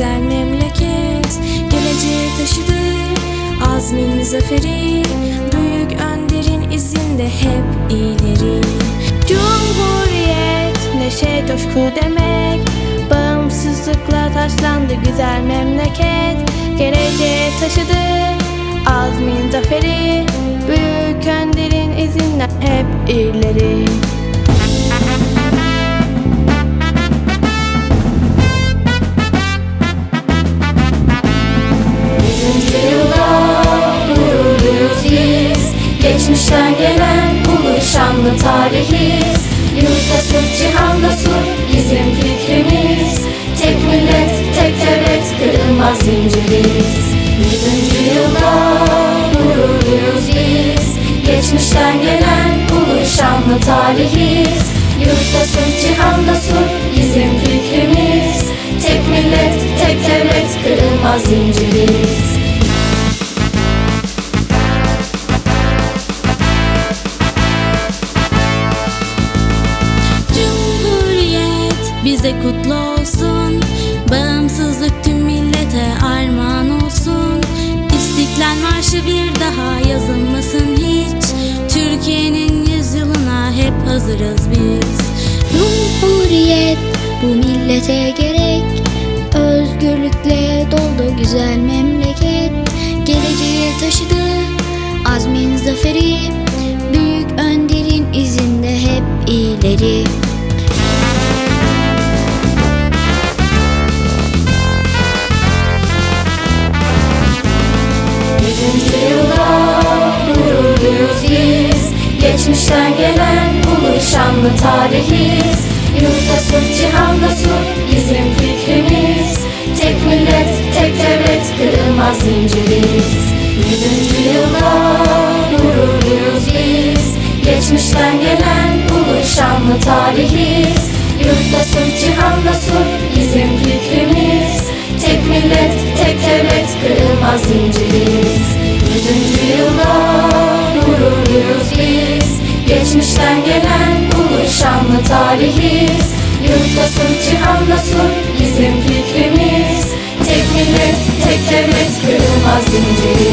Güzel memleket Geleceğe taşıdı. Azmin zaferi Büyük önderin izinde hep ileri. Cumhuriyet neşe coşku demek. Bağımsızlıkla taşlandı güzel memleket. Geleceğe taşıdı azmin zaferi. Büyük önderin izinde hep ileri Geçmişten gelen ulu şanlı tarihiz. Yurtta sulh cihanda sulh bizim fikrimiz. Tek millet tek devlet kırılmaz zinciriz. Yüzüncü yılda gururluyuz biz. Geçmişten gelen ulu şanlı tarihiz. Yurtta sulh cihanda sulh bizim fikrimiz. Tek millet tek devlet kırılmaz zinciriz Bize kutlu olsun. Bağımsızlık tüm millete armağan olsun. İstiklal Marşı bir daha yazılmasın hiç. Türkiye'nin yüzyılına hep hazırız biz. Cumhuriyet bu millete gerek Geçmişten gelen ulu şanlı tarihiz. Yurtta sulh cihanda sulh bizim fikrimiz. Tek millet tek devlet kırılmaz zinciriz. Yüzüncü yılda gururluyuz biz. Geçmişten gelen ulu şanlı tarihiz. Yurtta sulh cihanda sulh bizim fikrimiz. Tek millet tek devlet kırılmaz zinciriz. Yüzüncü yılda Geçmişten gelen ulu şanlı tarihiz? Yurtta sulh cihanda bizim fikrimiz. Tek millet tek devlet kırılmaz zinciriz